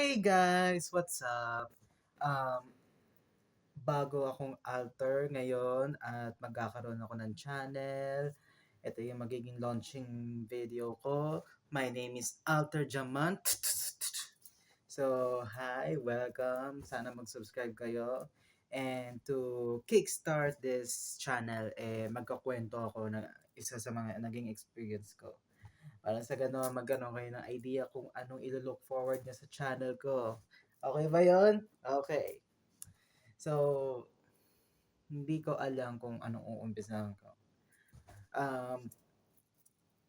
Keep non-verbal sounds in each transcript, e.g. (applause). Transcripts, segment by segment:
Hey guys, what's up? Um, bago akong alter ngayon at magkakaroon ako ng channel. Ito yung magiging launching video ko. My name is Alter Diamant. (laughs) So, hi, welcome. Sana mag-subscribe kayo. And to kickstart this channel, eh, magkakwento ako ng isa sa mga naging experience ko. Para sa gano'n, magano kayo ng idea kung anong ilo-look forward nyo sa channel ko. Okay ba yon? Okay. So, hindi ko alam kung anong uumpisahan ko. Um,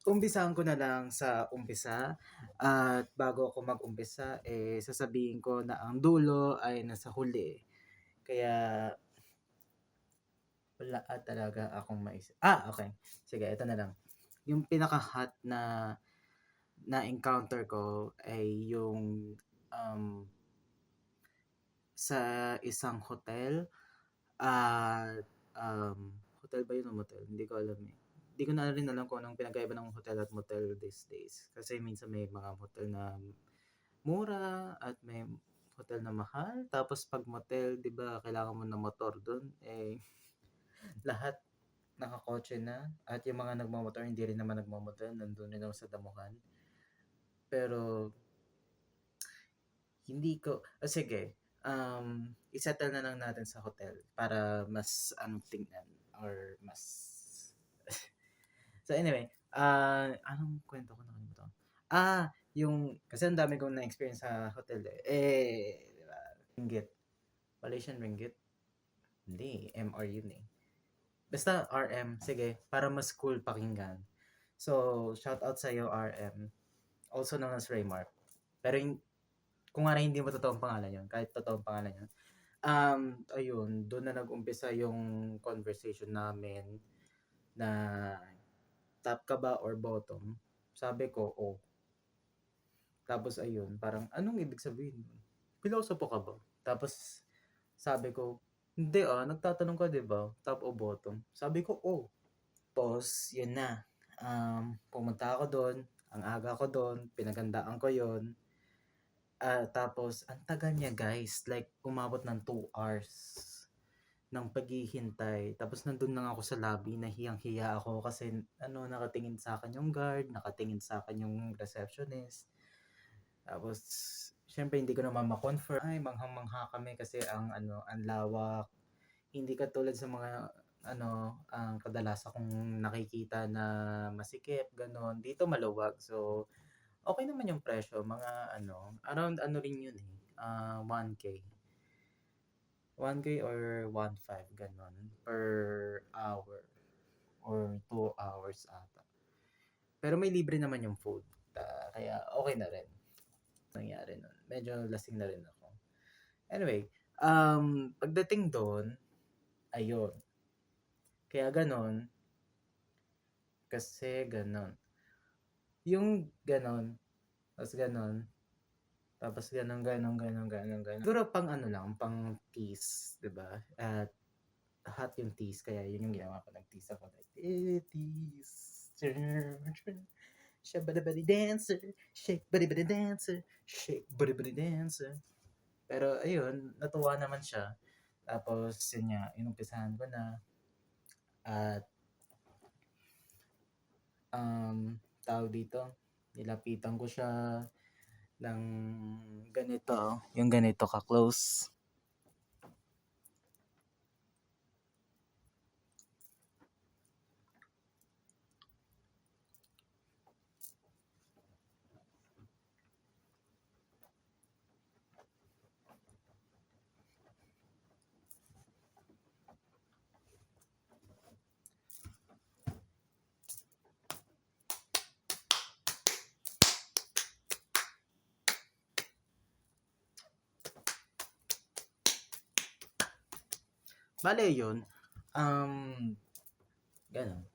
umpisahan ko na lang sa umpisa. At bago ako mag-umpisa, eh, sasabihin ko na ang dulo ay nasa huli. Kaya, wala talaga akong maisip. Ah, okay. Sige, ito na lang. Yung pinaka-hot na na-encounter ko ay yung um, sa isang hotel. At, um, hotel ba yun o motel? Hindi ko alam eh. Hindi ko na rin alam kung anong pinagkaiba ng hotel at motel these days. Kasi minsan may mga hotel na mura at may hotel na mahal. Tapos pag motel, di ba, kailangan mo ng motor doon. Eh, (laughs) lahat nakakotse na. At yung mga nagmamotor, hindi rin naman nagmamotor. Nandun rin naman sa damuhan. Pero, hindi ko, ah, sige, um, isettle na lang natin sa hotel para mas anong tingnan or mas (laughs) so anyway ah anong kwento ko nakalimutan ah yung kasi ang dami kong na-experience sa hotel eh eh di ba ringgit Malaysian ringgit hindi MR yun eh basta RM sige para mas cool pakinggan so shout out sa iyo RM also known as Raymar pero yung kung nga hindi mo totoong pangalan yun, kahit totoong pangalan yun, um, ayun, doon na nag-umpisa yung conversation namin na top ka ba or bottom? Sabi ko, oh. Tapos ayun, parang anong ibig sabihin? Pilosopo ka ba? Tapos sabi ko, hindi ah, nagtatanong ka 'di ba? Top o bottom? Sabi ko, oh. Tapos, yun na. Um, pumunta ako doon, ang aga ko doon, pinagandaan ko yon Ah, tapos ang tagal niya guys, like umabot ng 2 hours ng paghihintay. Tapos nandun lang ako sa lobby, nahiyang-hiya ako kasi ano, nakatingin sa akin yung guard, nakatingin sa akin yung receptionist. Tapos, syempre hindi ko naman ma-confirm. Ay, manghang-mangha kami kasi ang ano, ang lawak. Hindi katulad sa mga ano, ang kadalasan kong nakikita na masikip, ganon. Dito maluwag. So, okay naman yung presyo, mga ano, around ano rin yun eh, ah 1K. 1K or 1.5 ganon per hour or 2 hours ata. Pero may libre naman yung food. ta- kaya okay na rin. Nangyari nun. Medyo lasing na rin ako. Anyway, um, pagdating doon, ayun. Kaya ganon, kasi ganon. Yung ganon, tapos ganon, tapos ganon, ganon, ganon, ganon, ganon. Siguro pang ano lang, pang tease, ba? At hot yung tease, kaya yun yung ginawa ko. Nag-tease ako. Like, eh, tease. Shake body body dancer, shake body body dancer, shake body body dancer. Pero ayun, natuwa naman siya. Tapos yun nga, inumpisahan ko na. At um, tawag dito, nilapitan ko siya ng ganito, yung ganito ka-close. Bale yun, um, ganun.